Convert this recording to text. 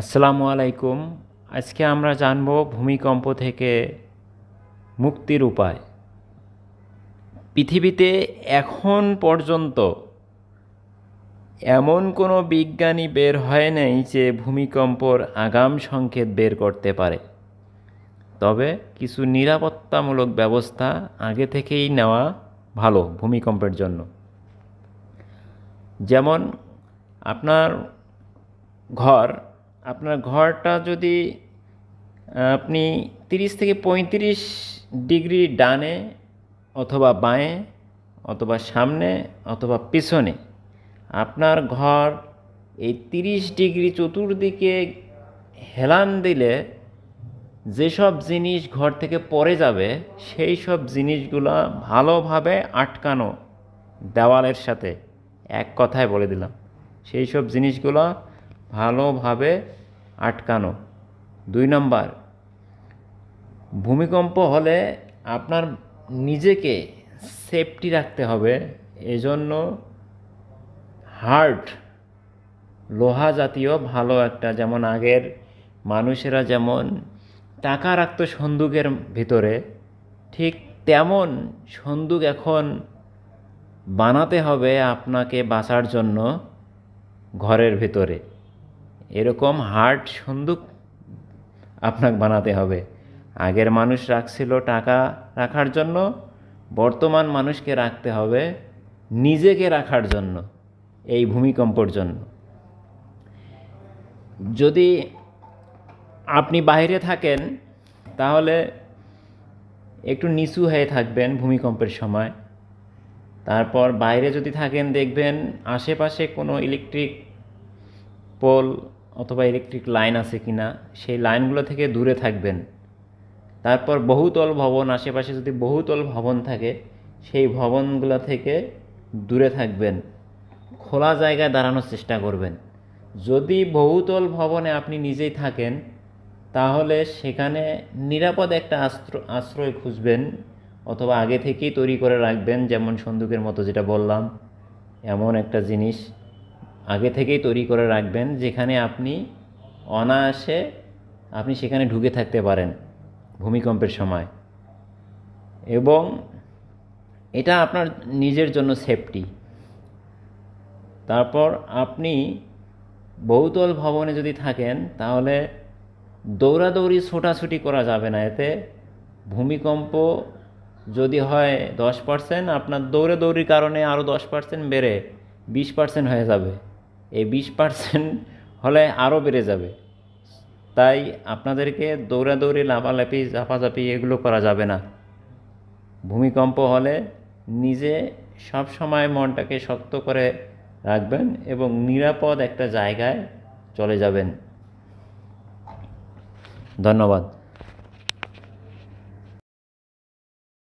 আসসালামু আলাইকুম। আজকে আমরা জানব ভূমিকম্প থেকে মুক্তির উপায়। পৃথিবীতে এখন পর্যন্ত এমন কোনো বিজ্ঞানী বের হয় নাই যে ভূমিকম্পর আগাম সংকেত বের করতে পারে। তবে কিছু নিরাপত্তামূলক ব্যবস্থা আগে থেকেই নেওয়া ভালো ভূমিকম্পের জন্য। যেমন আপনার ঘর আপনার ঘরটা যদি আপনি তিরিশ থেকে পঁয়ত্রিশ ডিগ্রি ডানে অথবা বাঁয়ে অথবা সামনে অথবা পিছনে, আপনার ঘর এই তিরিশ ডিগ্রি চতুর্দিকে হেলান দিলে যেসব জিনিস ঘর থেকে পড়ে যাবে, সেই সব জিনিসগুলো ভালোভাবে আটকানো দেওয়ালের সাথে, এক কথায় বলে দিলাম। সেই সব জিনিসগুলো ভালোভাবে আটকানো। দুই নম্বর, ভূমিকম্প হলে আপনার নিজেকে সেফটি রাখতে হবে। এজন্য হার্ড, লোহা জাতীয় ভালো একটা, যেমন আগের মানুষেরা যেমন টাকা রাখতো সন্দুকের ভিতরে, ঠিক তেমন সন্দুক এখন বানাতে হবে আপনাকে বাঁচার জন্য ঘরের ভেতরে। এরকম হার্ট সন্দুক আপনাকে বানাতে হবে। আগের মানুষ রাখছিল টাকা রাখার জন্য, বর্তমান মানুষকে রাখতে হবে নিজেকে রাখার জন্য, এই ভূমিকম্পর জন্য। যদি আপনি বাইরে থাকেন, তাহলে একটু নিচু হয়ে থাকবেন ভূমিকম্পের সময়। তারপর বাইরে যদি থাকেন, দেখবেন আশেপাশে কোনো ইলেকট্রিক পোল অথবা ইলেকট্রিক লাইন আছে কি না সেই লাইনগুলো থেকে দূরে থাকবেন। তারপর বহুতল ভবন, আশেপাশে যদি বহুতল ভবন থাকে, সেই ভবনগুলো থেকে দূরে থাকবেন। খোলা জায়গায় দাঁড়ানোর চেষ্টা করবেন। যদি বহুতল ভবনে আপনি নিজেই থাকেন, তাহলে সেখানে নিরাপদ একটা আশ্রয় আশ্রয় খুঁজবেন, অথবা আগে থেকেই তৈরি করে রাখবেন, যেমন সন্দুকের মতো যেটা বললাম। এমন একটা জিনিস আগে থেকেই তৈরি করে রাখবেন যেখানে আপনি অনায়াসে আপনি সেখানে ঢুকে থাকতে পারেন ভূমিকম্পের সময়। এবং এটা আপনার নিজের জন্য সেফটি তারপর আপনি বহুতল ভবনে যদি থাকেন তাহলে দৌড়াদৌড়ি ছোটাছুটি করা যাবে না। এতে ভূমিকম্প যদি হয় দশ পার্সেন্ট আপনার দৌড়াদৌড়ির কারণে আরও দশ পার্সেন্ট বেড়ে বিশ পার্সেন্ট হয়ে যাবে। এই বিশ পার্সেন্ট হলে আরও বেড়ে যাবে। তাই আপনাদেরকে দৌড়াদৌড়ি, লাফালাফি, ঝাপাঝাপি এগুলো করা যাবে না। ভূমিকম্প হলে নিজে সব সময় মনটাকে শক্ত করে রাখবেন এবং নিরাপদ একটা জায়গায় চলে যাবেন। ধন্যবাদ।